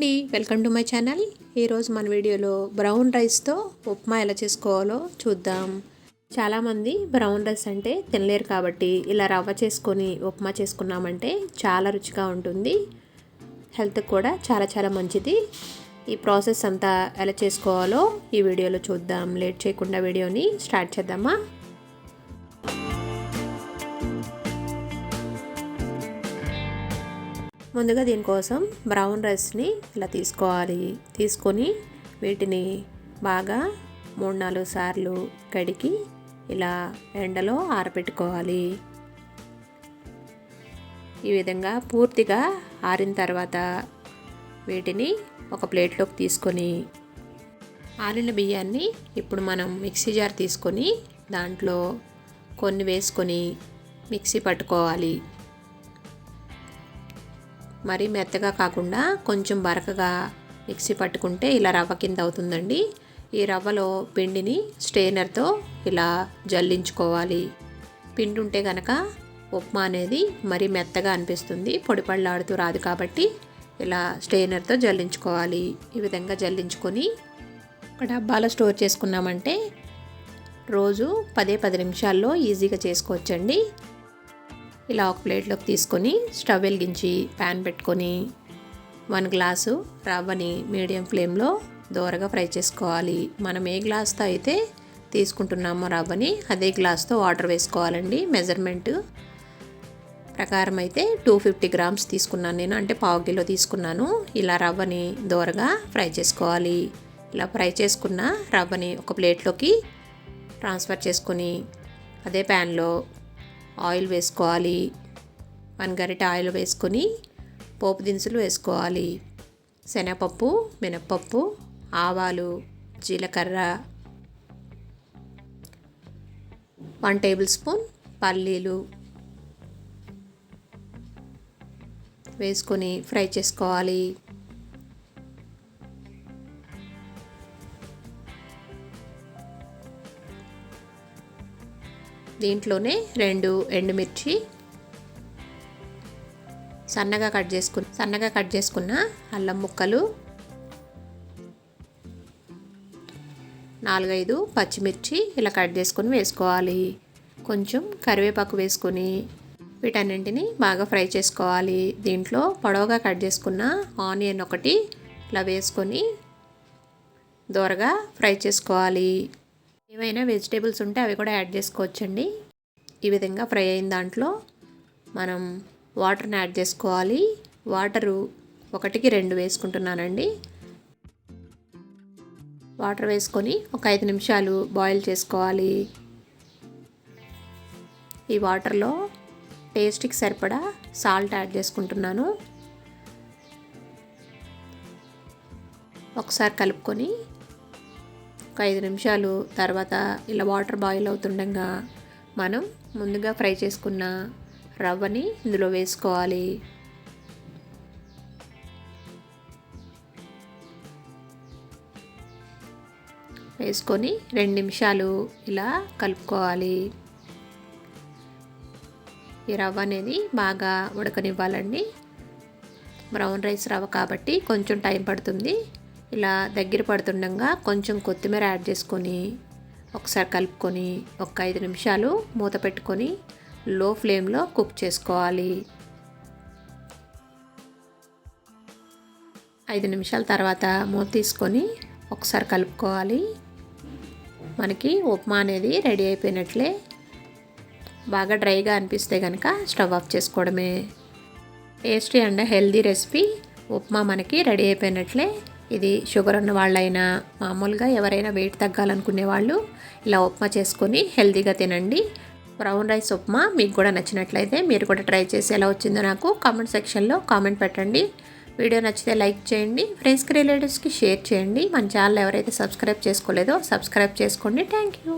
అండి. Welcome to my channel. ఈరోజు మన వీడియోలో బ్రౌన్ రైస్తో ఉప్మా ఎలా చేసుకోవాలో చూద్దాం. చాలామంది బ్రౌన్ రైస్ అంటే తినలేరు కాబట్టి ఇలా రవ్వ చేసుకొని ఉప్మా చేసుకున్నామంటే చాలా రుచిగా ఉంటుంది. హెల్త్కి కూడా చాలా చాలా మంచిది. ఈ ప్రాసెస్ అంతా ఎలా చేసుకోవాలో ఈ వీడియోలో చూద్దాం. లేట్ చేయకుండా వీడియోని స్టార్ట్ చేద్దామా? ముందుగా దీనికోసం బ్రౌన్ రైస్ని ఇలా తీసుకోవాలి. తీసుకొని వీటిని బాగా మూడు నాలుగు సార్లు కడిగి ఇలా ఎండలో ఆరబెట్టుకోవాలి ఈ విధంగా పూర్తిగా ఆరిన తర్వాత వీటిని ఒక ప్లేట్లోకి తీసుకొని ఆరిన బియ్యాన్ని ఇప్పుడు మనం మిక్సీ జార్ తీసుకొని దాంట్లో కొన్ని వేసుకొని మిక్సీ పట్టుకోవాలి. మరీ మెత్తగా కాకుండా కొంచెం బరకగా మిక్సీ పట్టుకుంటే ఇలా రవ్వ కింద అవుతుందండి. ఈ రవ్వలో పిండిని స్టెయినర్తో ఇలా జల్లించుకోవాలి. పిండి ఉంటే కనుక ఉప్మా అనేది మరీ మెత్తగా అనిపిస్తుంది. పొడి పళ్ళాడుతూ రాదు కాబట్టి ఇలా స్టెయినర్తో జల్లించుకోవాలి. ఈ విధంగా జల్లించుకొని ఒక డబ్బాలో స్టోర్ చేసుకున్నామంటే రోజు పదే పది నిమిషాల్లో ఈజీగా చేసుకోవచ్చండి. ఇలా ఒక ప్లేట్లోకి తీసుకొని స్టవ్ వెలిగించి ప్యాన్ పెట్టుకొని వన్ గ్లాసు రవ్వని మీడియం ఫ్లేమ్లో దోరగా ఫ్రై చేసుకోవాలి. మనం ఏ గ్లాస్తో అయితే తీసుకుంటున్నామో రవ్వని అదే గ్లాస్తో వాటర్ వేసుకోవాలండి. మెజర్మెంట్ ప్రకారం అయితే టూ ఫిఫ్టీ గ్రామ్స్ తీసుకున్నాను నేను. అంటే పావు కిలో తీసుకున్నాను. ఇలా రవ్వని దోరగా ఫ్రై చేసుకోవాలి. ఇలా ఫ్రై చేసుకున్న రవ్వని ఒక ప్లేట్లోకి ట్రాన్స్ఫర్ చేసుకొని అదే ప్యాన్లో ఆయిల్ వేసుకోవాలి. వన్ గరిట ఆయిల్ వేసుకొని పోపు దినుసులు వేసుకోవాలి. శనగపప్పు మినప్పప్పు ఆవాలు జీలకర్ర వన్ టేబుల్ స్పూన్ పల్లీలు వేసుకొని ఫ్రై చేసుకోవాలి. దీంట్లోనే రెండు ఎండుమిర్చి సన్నగా కట్ చేసుకు సన్నగా కట్ చేసుకున్న అల్లం ముక్కలు నాలుగైదు పచ్చిమిర్చి ఇలా కట్ చేసుకొని వేసుకోవాలి. కొంచెం కరివేపాకు వేసుకొని వీటన్నింటిని బాగా ఫ్రై చేసుకోవాలి. దీంట్లో పొడవుగా కట్ చేసుకున్న ఆనియన్ ఒకటి ఇలా వేసుకొని దోరగా ఫ్రై చేసుకోవాలి. ఏమైనా వెజిటేబుల్స్ ఉంటే అవి కూడా యాడ్ చేసుకోవచ్చండి. ఈ విధంగా ఫ్రై అయిన దాంట్లో మనం వాటర్ని యాడ్ చేసుకోవాలి. వాటరు ఒకటికి రెండు వేసుకుంటున్నానండి. వాటర్ వేసుకొని ఒక ఐదు నిమిషాలు బాయిల్ చేసుకోవాలి. ఈ వాటర్లో టేస్ట్కి సరిపడా సాల్ట్ యాడ్ చేసుకుంటున్నాను. ఒకసారి కలుపుకొని ఒక ఐదు నిమిషాలు తర్వాత ఇలా వాటర్ బాయిల్ అవుతుండగా మనం ముందుగా ఫ్రై చేసుకున్న రవ్వని ఇందులో వేసుకోవాలి. వేసుకొని రెండు నిమిషాలు ఇలా కలుపుకోవాలి. ఈ రవ్వ అనేది బాగా ఉడకనివ్వాలండి. బ్రౌన్ రైస్ రవ్వ కాబట్టి కొంచెం టైం పడుతుంది. ఇలా దగ్గర పడుతుండగా కొంచెం కొత్తిమీర యాడ్ చేసుకొని ఒకసారి కలుపుకొని ఒక ఐదు నిమిషాలు మూత పెట్టుకొని లో ఫ్లేమ్లో కుక్ చేసుకోవాలి. ఐదు నిమిషాల తర్వాత మూత తీసుకొని ఒకసారి కలుపుకోవాలి. మనకి ఉప్మా అనేది రెడీ అయిపోయినట్లే. బాగా డ్రైగా అనిపిస్తే కనుక స్టవ్ ఆఫ్ చేసుకోవడమే. Tasty and healthy recipe upma మనకి రెడీ అయిపోయినట్లే. ఇది షుగర్ ఉన్న వాళ్ళైనా మామూలుగా ఎవరైనా వెయిట్ తగ్గాలనుకునే వాళ్ళు ఇలా ఉప్మా చేసుకొని హెల్తీగా తినండి. బ్రౌన్ రైస్ ఉప్మా మీకు కూడా నచ్చినట్లయితే మీరు కూడా ట్రై చేసి ఎలా వచ్చిందో నాకు కామెంట్ సెక్షన్లో కామెంట్ పెట్టండి. వీడియో నచ్చితే లైక్ చేయండి. ఫ్రెండ్స్కి రిలేటివ్స్కి షేర్ చేయండి. మన ఛానల్ ఎవరైతే సబ్స్క్రైబ్ చేసుకోలేదో సబ్స్క్రైబ్ చేసుకోండి. Thank you.